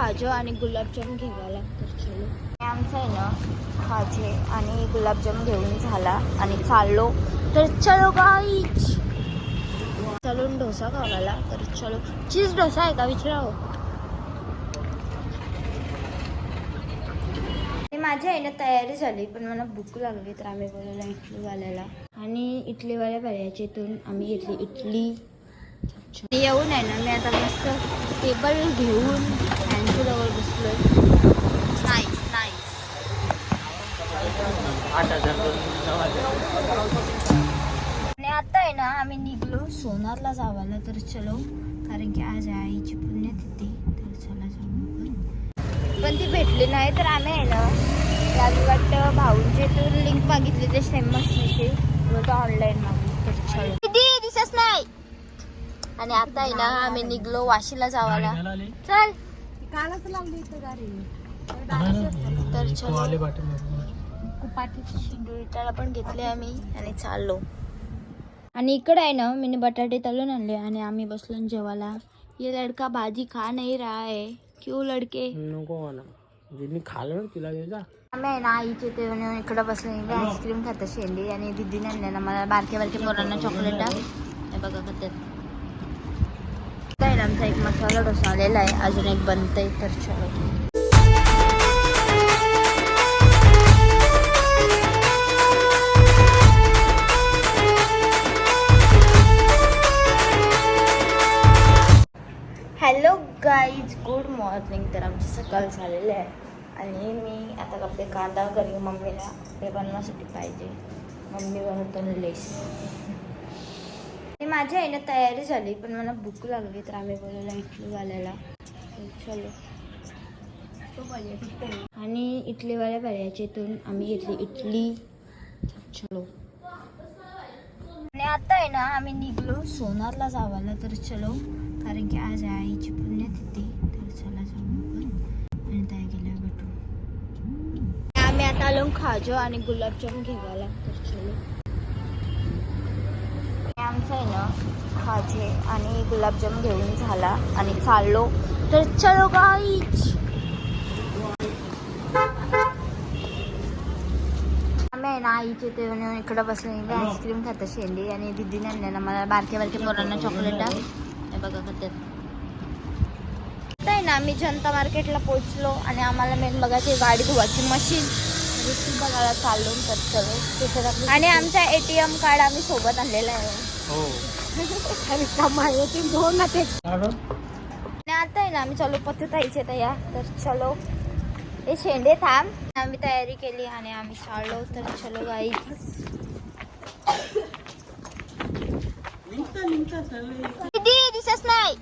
खाजो आणि गुलाबजाम घ्यायला तर चलो. आमचं आहे ना खाजे आणि गुलाबजाम घेऊन झाला आणि चाललो. तर चलो गाईच चलून डोसा खावायला तर चलो. चीज डोसा आहे का? विचारावं. आणि माझी आहे ना तयारी झाली पण मला भूक लागली तर आम्ही बोलवला इडलीवाल्याला आणि इडलीवाल्या पर्यायच्या इथून आम्ही घेतली इडली. अच्छा. येऊन आहे ना मी आता मस्त टेबल घेऊन जवळ बसलोय नऊ हजार आणि आता आहे ना आम्ही निघलो सोनारला जावाला तर चलो. कारण की आज आहे आईची पुण्यतिथी तर चला जाऊ. पण ती भेटली नाही तर आम्ही आहे ना त्याला वाटतं भाऊंची तू लिंक मागितली ते सेम मशीनची तर ऑनलाईन मागली तर चलो. दीदी दिसत नाही. आणि आता आहे ना आम्ही निघलो वाशीला जावाला चल. कालच लावली इथं गाडी. तर चलो. आले बाटे शिंदोरीटाला पण घेतले आम्ही आणि चाललो. आणि इकडे आहे ना मी बटाटे तळून आणले आणि आम्ही बसलो जेवायला. ये लडका भाजी खा नाही रहा है. क्यों लडके? नको मी खाल्लं ना तिला जा. आम्ही आहे ना आईचे ते इकडं बसले. मी आईस्क्रीम खात शेंडी आणि दिदीने आणले ना मला बारक्या बारक्या पोरांना चॉकलेट हे बघा ना आमचा एक मसाला डोसा आलेला आहे. अजून एक बनतंय तर चलो हॅलो गाईज गुड मॉर्निंग तर आमची सकाळ झालेली आहे. आणि मी आता कपडे कांदा करीन मम्मीला. ते बनवण्यासाठी पाहिजे. मम्मी बनवतो लेस. माझी आहे ना तयारी झाली पण मला भूक लागली तर आम्ही बोलायला इडलीवाल्याला चलो. आणि इडलीवाल्या पर्यायच्या इथून आम्ही घेतली इडली. चलो. आणि आता आहे ना आम्ही निघलो सोनारला जावाला तर चलो. कारण की आज आहे आईची पुण्यतिथी तर चला जाऊ आणि त्या गेल्या भेटू. आम्ही आता आलो खाजो आणि गुलाबजाम घ्यायला आमचं आहे ना खाजे आणि गुलाबजाम घेऊन झाला आणि चाललो. तर चलो गाईच आम्ही आहे ना आईचे ते येऊन इकडं बसले मी आईस्क्रीम खात शेंडी आणि दिदीने आणले ना मला बारक्या बारक्या पोरांना चॉकलेट हे बघा खात्यात आहे ना आम्ही जनता मार्केटला पोहोचलो आणि आम्हाला मेन बघायची गाडी धुवायची मशीन ती बघायला चाललो तर चलो. आणि आमचा एटीएम कार्ड आम्ही सोबत आणलेला आहे. हो. दोन ना ते. आता आहे ना आम्ही चलो पत्तताईचे तया. तर चलो. हे शेंडे थांब. आम्ही तयारी केली आणि आम्ही चाललो तर चलो गाई दीदी दिसत नाही.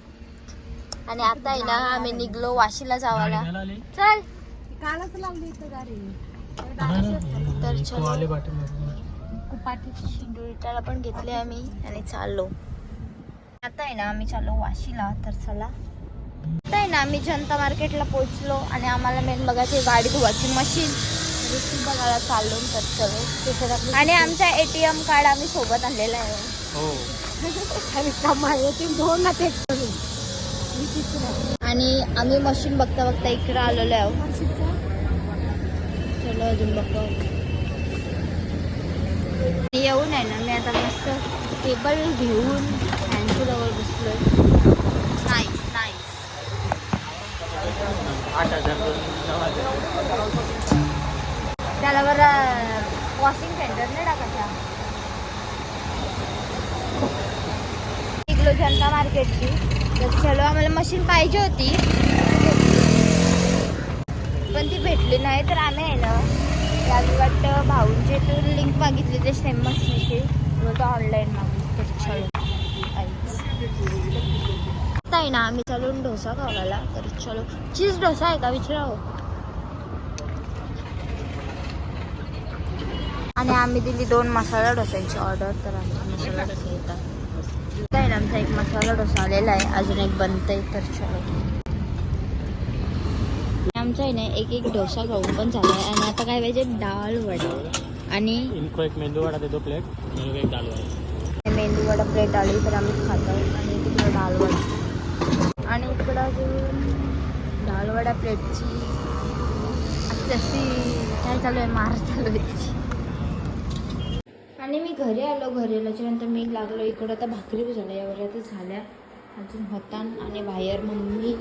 आणि आता आहे ना आम्ही निघलो वाशीला जावाला चल. कालच गाडी तर चलो. शिंदोरीटाला पण घेतले आम्ही आणि चाललो. आता आहे ना आम्ही चाललो वाशीला तर चला. आता आहे ना आम्ही जनता मार्केटला पोहोचलो आणि आम्हाला मेन बघायची गाडी धुवायची मशीन बघायला चाललो तर चलो त्याच्यात आणि आमचा एटीएम कार्ड आम्ही सोबत आणलेला आहे. हो. आणि कमाई ती दोन ना ते आणि आम्ही मशीन बघता बघता इकडे आलेलो आहोत चलो अजून बघतो येऊन आहे ना मी आता मस्त टेबल घेऊन फॅनच्या जवळ बसलोय नाईस नाईस त्याला बरं वॉशिंग सेंटर नाही टाकायचा? निघलो जनता मार्केटची. तर चलो आम्हाला मशीन पाहिजे होती. पण ती भेटली नाही तर आम्ही आहे ना त्याला वाटतं भाऊंची तू लिंक मागितली ते सेम मशीनची तर ऑनलाईन मागली तर चलो आहे ना आम्ही चालून डोसा खावायला. तर चलो चीज डोसा आहे का? विचारावं. आणि आम्ही दिली दोन मसाला डोसांची ऑर्डर तर आम्ही मसाला डोसा येतात. आहे ना आमचा एक मसाला डोसा आलेला आहे. अजून एक बनतंय तर चलो. आमचा आहे ना एक एक डोसा खाऊन पण झाला आहे. आणि आता काय पाहिजे? डाळ वडा. आणि एक मेंदू वडा देतो प्लेट. एक डाळ वडा. मेंदू वडा प्लेट आली तर आम्ही खातो आणि तिकडं डाळ वडा. आणि इकडं अजून डाळ प्लेटची तशी काय चालू आहे मार चालू आहे आणि मी घरी आलो घरी आल्याच्यानंतर मी लागलो इकडं. आता भाकरी झाल्या यावर आता झाल्या. अजून होता आणि बाहेर मम्मी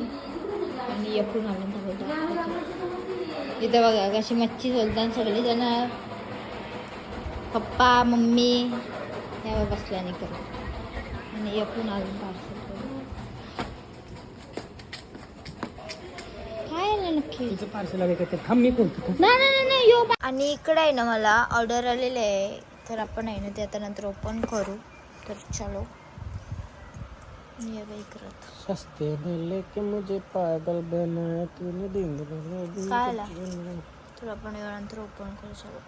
आणि यपून घालून तर इथं बघा कशी मच्छी सोलताना सगळे जण पप्पा मम्मी यावर बसल्या आणि करत आणि यपून अजून पार्सल काय आहे ना नक्की? तुझं पार्सल आलं का थांब मी कोणतं नाही नाही नाही, नाही यो बा- आणि इकडे आहे ना मला ऑर्डर आलेले आहे. तर आपण आहे ना ते आता नंतर ओपन करू. तर चलो. ये बाई करत. सस्ते में लेके मुझे पागल बनाया तूने दिन काय? तर आपण नंतर ओपन करू चलो.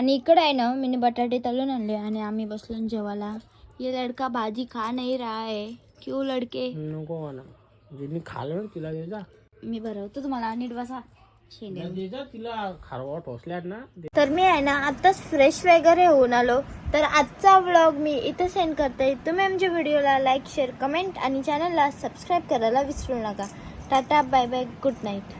आणि इकडे आहे ना मी बटाटे तळून आणले आणि आम्ही बसलो ना जेवायला. ये लडका भाजी खा नाही रहा है. क्यों लडके? नको म्हणा. म्हणजे मी खाल्लं ना तिला दे जा. मी भरवतो तुम्हाला नीट बसा. शेंडे दे जा तिला खारवा टोचल्यात ना. दे. तर मी आहे ना आताच फ्रेश वगैरे होऊन आलो. तर आजचा व्लॉग मी इथं सेंड करते. तुम्ही आमच्या व्हिडिओला लाईक शेअर कमेंट आणि चॅनलला सबस्क्राईब करायला विसरू नका. Tata bye bye good night